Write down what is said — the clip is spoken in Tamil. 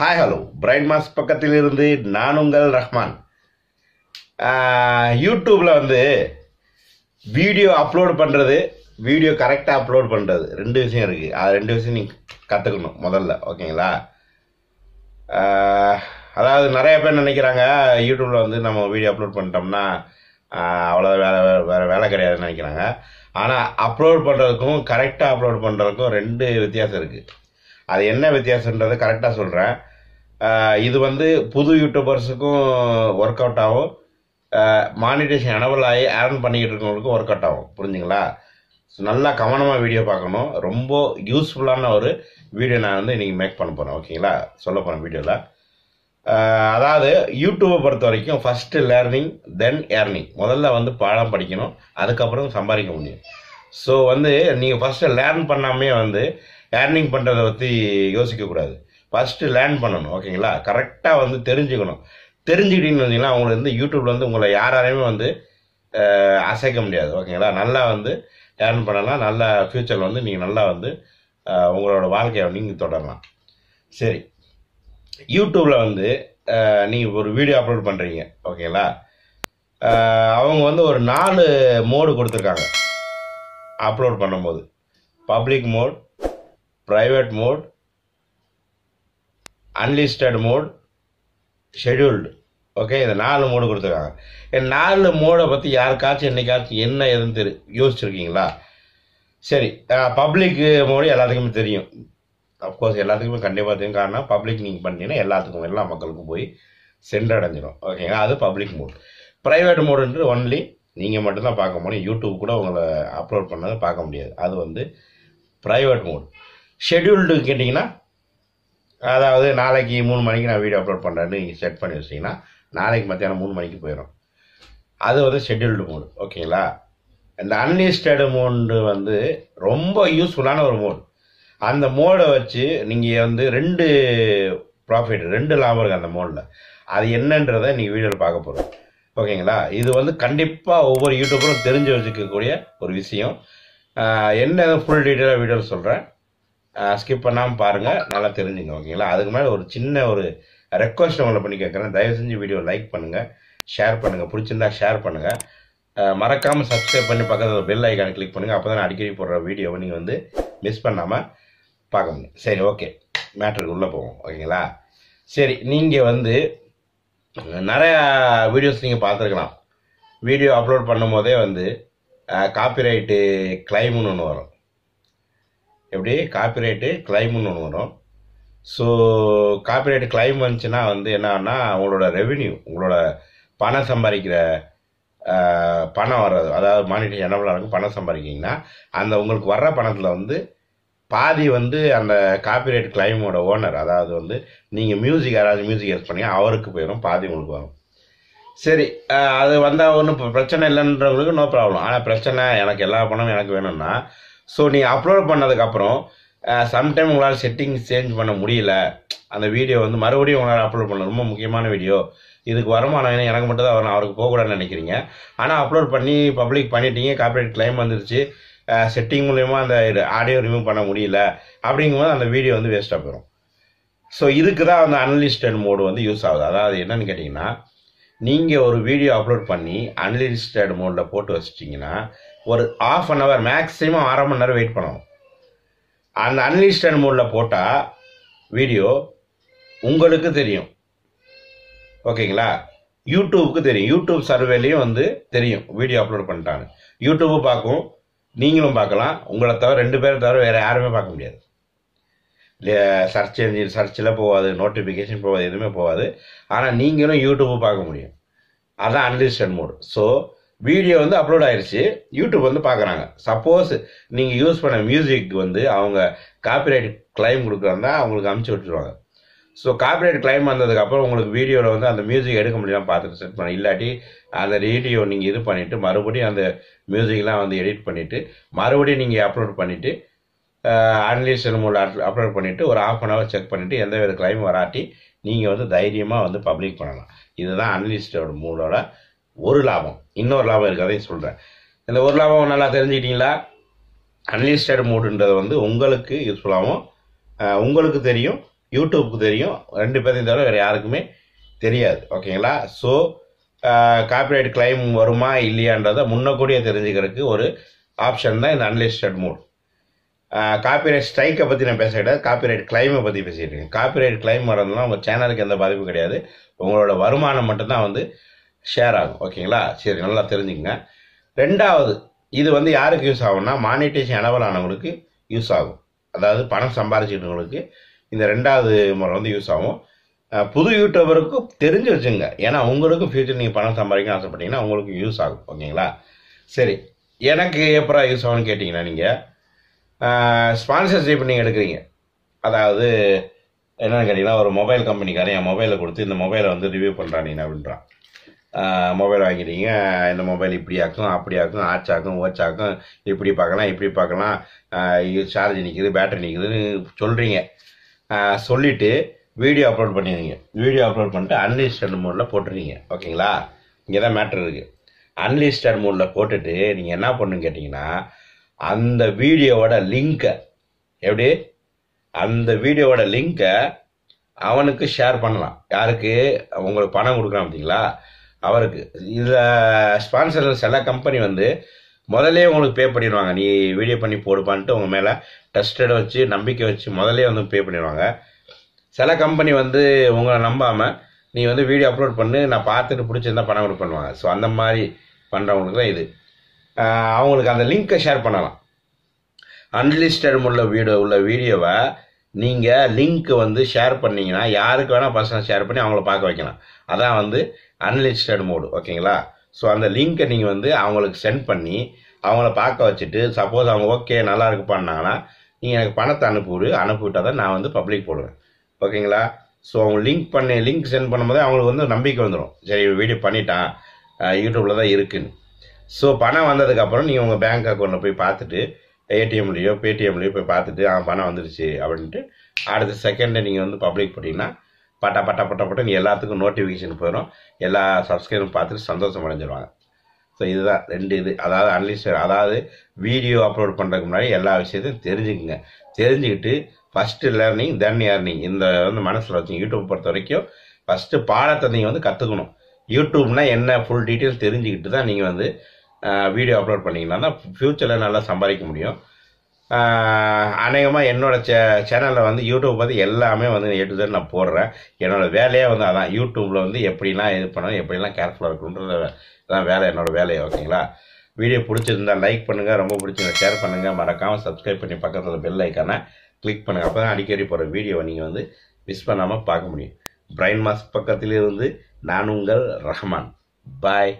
ஹாய் ஹலோ பிரைன் மாஸ் பக்கத்தில் இருந்து நான் உங்கள் ரஹ்மான். யூடியூப்பில் வந்து வீடியோ அப்லோட் பண்ணுறது வீடியோ கரெக்டாக அப்லோட் பண்ணுறது ரெண்டு விஷயம் இருக்குது அது ரெண்டு விஷயம் நீங்கள் கற்றுக்கணும் முதல்ல ஓகேங்களா? அதாவது நிறைய பேர் நினைக்கிறாங்க யூடியூப்பில் வந்து நம்ம வீடியோ அப்லோட் பண்ணிட்டோம்னா அவ்வளோ வேலை வேறு வேறு வேலை கிடையாதுன்னு நினைக்கிறாங்க. ஆனால் அப்லோட் பண்ணுறதுக்கும் கரெக்டாக அப்லோட் பண்ணுறதுக்கும் ரெண்டு வித்தியாசம் இருக்குது அது என்ன வித்தியாசன்றதை கரெக்டாக சொல்கிறேன் இது வந்து புது யூடியூபர்ஸுக்கும் ஒர்க் அவுட் ஆகும். மானிட்டேஷன் எனபிள் ஆகி ஏர்ன் பண்ணிக்கிட்டு இருக்கவங்களுக்கும் ஒர்க் அவுட் ஆகும். புரிஞ்சுங்களா? ஸோ நல்லா கவனமாக வீடியோ பார்க்கணும். ரொம்ப யூஸ்ஃபுல்லான ஒரு வீடியோ நான் வந்து இன்றைக்கி மேக் பண்ண போகிறேன் ஓகேங்களா? சொல்ல போகிறேன் வீடியோவில் அதாவது யூடியூப்பை பொறுத்த வரைக்கும் ஃபஸ்ட்டு லேர்னிங் தென் ஏர்னிங் முதல்ல வந்து பாடம் படிக்கணும். அதுக்கப்புறம் சம்பாதிக்க முடியும். ஸோ வந்து நீங்கள் ஃபஸ்ட்டு லேர்ன் பண்ணாமே வந்து ஏர்னிங் பண்ணுறதை பற்றி யோசிக்கக்கூடாது. ஃபஸ்ட்டு லேர்ன் பண்ணணும் ஓகேங்களா கரெக்டாக வந்து தெரிஞ்சுக்கணும். தெரிஞ்சுக்கிட்டீங்கன்னு வந்தீங்கன்னா உங்களுக்கு வந்து யூடியூப்ல வந்து உங்களை யாராலையுமே வந்து அசைக்க முடியாது ஓகேங்களா நல்லா வந்து லேர்ன் பண்ணலாம். நல்லா ஃப்யூச்சரில் வந்து நீங்கள் நல்லா வந்து உங்களோட வாழ்க்கையை நீங்கள் தொடரலாம். சரி. யூடியூப்பில் வந்து நீங்கள் ஒரு வீடியோ அப்லோட் பண்ணுறீங்க ஓகேங்களா அவங்க வந்து ஒரு நாலு மோடு கொடுத்துருக்காங்க அப்லோட் பண்ணும்போது. Public mode private mode unlisted mode scheduled okay இந்த நாலு மோடு கொடுத்துருக்காங்க. இந்த நாலு மோடை பற்றி யாருக்காச்சும் என்னைக்காச்சும் என்ன எதுன்னு தெரி யோசிச்சிருக்கீங்களா? சரி பப்ளிக் மோடு எல்லாத்துக்குமே தெரியும். அஃப்கோர்ஸ் எல்லாத்துக்குமே கண்டிப்பாக தெரியும். காரணம் பப்ளிக் நீங்கள் பண்ணீங்கன்னா எல்லாத்துக்கும் எல்லா மக்களுக்கும் போய் சென்றடைஞ்சிடும் ஓகேங்களா அது பப்ளிக் மோட் ப்ரைவேட் மோடுன்றது ஒன்லி நீங்கள் மட்டும்தான் பார்க்க முடியும். யூடியூப் கூட உங்களை அப்லோட் பண்ணதை பார்க்க முடியாது. அது வந்து ப்ரைவேட் மோட் ஷெட்யூல்டு கேட்டிங்கன்னா அதாவது நாளைக்கு மூணு மணிக்கு நான் வீடியோ அப்லோட் பண்ணுறேன்னு நீங்கள் செட் பண்ணி வச்சிங்கன்னா நாளைக்கு மத்தியானம் மூணு மணிக்கு போயிடும் அது வந்து ஷெட்யூல்டு மோடு ஓகேங்களா? இந்த அன்லிஸ்டட் மோடு வந்து ரொம்ப யூஸ்ஃபுல்லான ஒரு மோடு அந்த மோடை வச்சு நீங்கள் வந்து ரெண்டு ப்ராஃபிட் ரெண்டு லாபம் இருக்குது அந்த மோடில் அது என்னன்றதை நீங்கள் வீடியோவில் பார்க்க போகிறோம் ஓகேங்களா? இது வந்து கண்டிப்பாக ஒவ்வொரு யூடியூபரும் தெரிஞ்சு வச்சுக்கக்கூடிய ஒரு விஷயம். என்ன ஃபுல் டீட்டெயிலாக வீடியோவில் சொல்கிறேன் ஸ்கிப் பண்ணாமல் பாருங்கள் நல்லா தெரிஞ்சுங்க ஓகேங்களா? அதுக்கு மேலே ஒரு சின்ன ஒரு ரெக்வஸ்ட் உங்களை பண்ணி கேட்குறேன் தயவு செஞ்சு வீடியோ லைக் பண்ணுங்கள் ஷேர் பண்ணுங்கள் பிடிச்சிருந்தா ஷேர் பண்ணுங்கள் மறக்காமல் சப்ஸ்கிரைப் பண்ணி பக்கத்தில் பெல் ஐக்கானை கிளிக் பண்ணுங்கள் அப்போ தான் அடிக்கடி போடுற வீடியோவை நீங்கள் வந்து மிஸ் பண்ணாமல் பார்க்க முடியும். சரி ஓகே மேட்ருக்கு உள்ளே போவோம் ஓகேங்களா? சரி நீங்கள் வந்து நிறையா வீடியோஸ் நீங்கள் பார்த்துருக்கலாம். வீடியோ அப்லோட் பண்ணும் போதே வந்து காப்பிரைட்டு கிளைம்னு ஒன்று வரும். எப்படி காப்பிரைட்டு கிளைம்னு ஒன்று வரும். ஸோ காப்பிரைட் கிளைம் வந்துச்சுன்னா வந்து என்னன்னா உங்களோட ரெவென்யூ உங்களோட பணம் சம்பாதிக்கிற பணம் வர்றது அதாவது மானிட்டரி என்ன இருக்கும் பணம் சம்பாதிக்கிங்கன்னா அந்த உங்களுக்கு வர்ற பணத்தில் வந்து பாதி வந்து அந்த காப்பிரைட் கிளைமோட ஓனர் அதாவது வந்து நீங்கள் மியூசிக் யாராவது மியூசிக் யூஸ் பண்ணி அவருக்கு போயிடும் பாதி உங்களுக்கு வரும். சரி அது வந்தால் ஒன்றும் பிரச்சனை இல்லைன்றவங்களுக்கு நோ ப்ராப்ளம் ஆனால் பிரச்சனை எனக்கு எல்லா பணமும் எனக்கு வேணும்னா ஸோ நீங்கள் அப்லோட் பண்ணதுக்கப்புறம் சம்டைம் உங்களால் செட்டிங் சேஞ்ச் பண்ண முடியல அந்த வீடியோ வந்து மறுபடியும் உங்களால் அப்லோட் பண்ண ரொம்ப முக்கியமான வீடியோ இதுக்கு வருமானம் எனக்கு மட்டும் தான் வரணும் அவருக்கு போகக்கூடாதுன்னு நினைக்கிறீங்க. ஆனால் அப்லோட் பண்ணி பப்ளிக் பண்ணிட்டீங்க காப்பிரைட் கிளைம் வந்துருச்சு செட்டிங் மூலயமா அந்த ஆடியோ ரிமூவ் பண்ண முடியல அப்படிங்கும்போது அந்த வீடியோ வந்து வேஸ்ட்டாக போயிடும் ஸோ இதுக்கு தான் அந்த அன்லிஸ்டட் மோடு வந்து யூஸ் ஆகுது. அதாவது என்னன்னு கேட்டிங்கன்னா நீங்கள் ஒரு வீடியோ அப்லோட் பண்ணி அன்லிஸ்டட் மோடில் போட்டு வச்சிட்டிங்கன்னா ஒரு ஆஃப் அன் ஹவர் மேக்ஸிமம் அரை மணி நேரம் வெயிட் பண்ணணும். அந்த அன்லிஸ்டட் மோடில் போட்டால் வீடியோ உங்களுக்கு தெரியும். ஓகேங்களா? யூடியூப்க்கு தெரியும். யூடியூப் சர்வேலையும் வந்து தெரியும். வீடியோ அப்லோட் பண்ணிட்டாங்க யூடியூப்பும் பார்க்கும் நீங்களும் பார்க்கலாம். உங்களை தவிர ரெண்டு பேரை தவிர வேறு யாருமே பார்க்க முடியாது. சர்ச் என்ஜின் சர்ச்சில் போகாது நோட்டிஃபிகேஷன் போகாது எதுவுமே போகாது. ஆனால் நீங்களும் யூடியூப்பு பார்க்க முடியும். அதான் அன்லிஸ்டட் மோடு ஸோ வீடியோ வந்து அப்லோட் ஆயிடுச்சு யூடியூப் வந்து பார்க்குறாங்க சப்போஸ் நீங்கள் யூஸ் பண்ண மியூசிக் வந்து அவங்க காப்பிரைட் கிளைம் கொடுக்குறாந்தா அவங்களுக்கு அமுச்சு விட்டுருவாங்க. ஸோ காப்பிரைட் கிளைம் வந்ததுக்கப்புறம் உங்களுக்கு வீடியோவில் வந்து அந்த மியூசிக் எடுக்க முடியாமல் பார்த்துட்டு செட் பண்ண. இல்லாட்டி அந்த வீடியோ நீங்கள் இது பண்ணிவிட்டு மறுபடியும் அந்த மியூசிக்லாம் வந்து எடிட் பண்ணிவிட்டு மறுபடியும் நீங்கள் அப்லோட் பண்ணிவிட்டு அன்லிஸ்டட் மூலம் அப்லோட் பண்ணிவிட்டு ஒரு ஆஃப் அன் ஹவர் செக் பண்ணிவிட்டு எந்த வித கிளைம் வராட்டி நீங்கள் வந்து தைரியமாக வந்து பப்ளிக் பண்ணலாம். இதுதான் அன்லிஸ்டோட மூலோட ஒரு லாபம். இன்னொரு லாபம் இருக்குது அதையும் சொல்கிறேன் இந்த ஒரு லாபம் நல்லா தெரிஞ்சுக்கிட்டீங்களா? அன்லிஸ்டட் மூடுன்றது வந்து உங்களுக்கு யூஸ்ஃபுல்லாகவும் உங்களுக்கு தெரியும் யூடியூப்க்கு தெரியும் ரெண்டு பேரையும் தவிர வேறு யாருக்குமே தெரியாது. ஓகேங்களா? ஸோ காப்பிரைட் கிளைம் வருமா இல்லையான்றதை முன்னக்கூடியே தெரிஞ்சுக்கிறதுக்கு ஒரு ஆப்ஷன் தான் இந்த அன்லிஸ்டட் மூட் காப்பிரைட் ஸ்ட்ரைக்கை பற்றி நான் பேச கிடையாது. காப்பிரைட் கிளைமை பற்றி பேசிகிட்டு இருக்கேன். காப்பிரைட் கிளைம் வரதுலாம் உங்கள் சேனலுக்கு எந்த பாதிப்பும் கிடையாது. உங்களோட வருமானம் மட்டும்தான் வந்து ஷேர் ஆகும். ஓகேங்களா? சரி நல்லா தெரிஞ்சுக்கங்க. ரெண்டாவது இது வந்து யாருக்கு யூஸ் ஆகும்னா மானிட்டேஷன் எனவல் ஆனவங்களுக்கு யூஸ் ஆகும். அதாவது பணம் சம்பாதிச்சிட்டவங்களுக்கு இந்த ரெண்டாவது முறை வந்து யூஸ் ஆகும். புது யூடியூபருக்கும் தெரிஞ்சு வச்சுங்க. ஏன்னா உங்களுக்கும் ஃபியூச்சர் நீங்கள் பணம் சம்பாதிக்கணும்னு ஆசைப்பட்டீங்கன்னா உங்களுக்கு யூஸ் ஆகும். ஓகேங்களா? சரி எனக்கு எப்போ யூஸ் ஆகும்னு கேட்டிங்கன்னா நீங்கள் ஸ்பான்சர்ஷிப் நீங்கள் எடுக்கிறீங்க. அதாவது என்னென்னு கேட்டிங்கன்னா ஒரு மொபைல் கம்பெனிக்காரன் என் மொபைலை கொடுத்து இந்த மொபைலை வந்து ரிவ்யூ பண்ணுறான் நீ அப்படின்றான் மொபைல் வாங்கிட்டீங்க. இந்த மொபைல் இப்படி ஆக்கும் அப்படி ஆக்கும் ஆச்சாக்கும் ஓச்சாக்கும் இப்படி பார்க்கலாம் இப்படி பார்க்கலாம். சார்ஜ் நிற்குது பேட்டரி நிற்குதுன்னு சொல்கிறீங்க சொல்லிவிட்டு வீடியோ அப்லோட் பண்ணிடுங்க. வீடியோ அப்லோட் பண்ணிட்டு அன்லிஸ்டட் மோடில் போட்டுருங்க. ஓகேங்களா? இங்கே தான் மேட்ரு இருக்குது அன்லிஸ்டட் மோடில் போட்டுட்டு நீங்கள் என்ன பண்ணுன்னு கேட்டிங்கன்னா அந்த வீடியோவோட லிங்க்கை எப்படி? அந்த வீடியோவோட லிங்க்கை அவனுக்கு ஷேர் பண்ணலாம். யாருக்கு? உங்களுக்கு பணம் கொடுக்குறான் பார்த்தீங்களா? அவருக்கு. இதில் ஸ்பான்சர் சில கம்பெனி வந்து முதலே உங்களுக்கு பே பண்ணிடுவாங்க. நீ வீடியோ பண்ணி போடுப்பான்ட்டு உங்கள் மேலே டெஸ்டட் வச்சு நம்பிக்கை வச்சு முதலே வந்து பே பண்ணிடுவாங்க. சில கம்பெனி வந்து உங்களை நம்பாமல் நீ வந்து வீடியோ அப்லோட் பண்ணு நான் பார்த்துட்டு பிடிச்சிருந்தா பணம் கூட பண்ணுவாங்க. ஸோ அந்த மாதிரி பண்ணுறவங்களுக்கு தான் இது. அவங்களுக்கு அந்த லிங்க்கை ஷேர் பண்ணலாம். அன்லிஸ்டட் உள்ள வீடியோ உள்ள வீடியோவை நீங்கள் லிங்க்கு வந்து ஷேர் பண்ணிங்கன்னா யாருக்கு வேணால் பர்சனல் ஷேர் பண்ணி அவங்கள பார்க்க வைக்கலாம். அதான் வந்து அன்லிஸ்டட் மோடு ஓகேங்களா? ஸோ அந்த லிங்க்கை நீங்கள் வந்து அவங்களுக்கு சென்ட் பண்ணி அவங்கள பார்க்க வச்சுட்டு சப்போஸ் அவங்க ஓகே நல்லா இருக்கு பண்ணாங்கன்னா நீங்கள் எனக்கு பணத்தை அனுப்பிவிடு. அனுப்பிவிட்டால் தான் நான் வந்து பப்ளிக் போடுவேன். ஓகேங்களா? ஸோ அவங்க லிங்க் பண்ணி லிங்க் சென்ட் பண்ணும்போது அவங்களுக்கு வந்து நம்பிக்கை வந்துடும் சரி வீடியோ பண்ணிட்டான். யூடியூப்பில் தான் இருக்குன்னு. ஸோ பணம் வந்ததுக்கப்புறம் நீங்கள் உங்கள் பேங்க் அக்கௌண்ட்டில் போய் பார்த்துட்டு ஏடிஎம்லேயோ பேடிஎம்லேயோ போய் பார்த்துட்டு ஆ பணம் வந்துருச்சு அப்படின்ட்டு அடுத்த செகண்டை நீங்கள் வந்து பப்ளிக் போட்டிங்கன்னா பட்டா பட்டா பட்டா பட்டா எல்லாத்துக்கும் நோட்டிஃபிகேஷன் போயிடும் எல்லா சப்ஸ்கிரைபரும் பார்த்துட்டு சந்தோஷம் அடைஞ்சிருவாங்க. ஸோ இதுதான் ரெண்டு இது. அதாவது அன்லிஸ்டட் அதாவது வீடியோ அப்லோட் பண்ணுறதுக்கு முன்னாடி எல்லா விஷயத்தையும் தெரிஞ்சுக்குங்க. தெரிஞ்சுக்கிட்டு ஃபஸ்ட்டு லேர்னிங் தென் ஏர்னிங் இந்த வந்து மனசில் வச்சுங்க யூடியூப் பொறுத்த வரைக்கும் ஃபஸ்ட்டு பாடத்தை நீங்கள் வந்து கற்றுக்கணும் யூடியூப்னா என்ன ஃபுல் டீட்டெயில்ஸ் தெரிஞ்சுக்கிட்டு தான் நீங்கள் வந்து வீடியோ அப்லோட் பண்ணிங்கன்னா தான் ஃப்யூச்சரில் நல்லா சம்பாதிக்க முடியும். அநேகமாக என்னோடய சே சேனலில் வந்து யூடியூப் பற்றி எல்லாமே வந்து ஏ டு Z நான் போடுறேன். என்னோட வேலையே வந்து அதான். யூடியூப்பில் வந்து எப்படிலாம் இது பண்ணணும் எப்படிலாம் கேர்ஃபுல்லாக இருக்கணுன்றது தான் வேலை என்னோட வேலையை ஓகேங்களா வீடியோ பிடிச்சிருந்தா லைக் பண்ணுங்கள் ரொம்ப பிடிச்சிருந்தா ஷேர் பண்ணுங்கள் மறக்காமல் சப்ஸ்கிரைப் பண்ணி பக்கத்தில் பெல் ஐக்கானை கிளிக் பண்ணுங்கள் அப்போ தான் அடிக்கடி போகிற வீடியோவை நீங்கள் வந்து மிஸ் பண்ணாமல் பார்க்க முடியும். பிரைன் மாஸ் பக்கத்திலிருந்து நான் உங்கள் ரஹ்மான். பாய்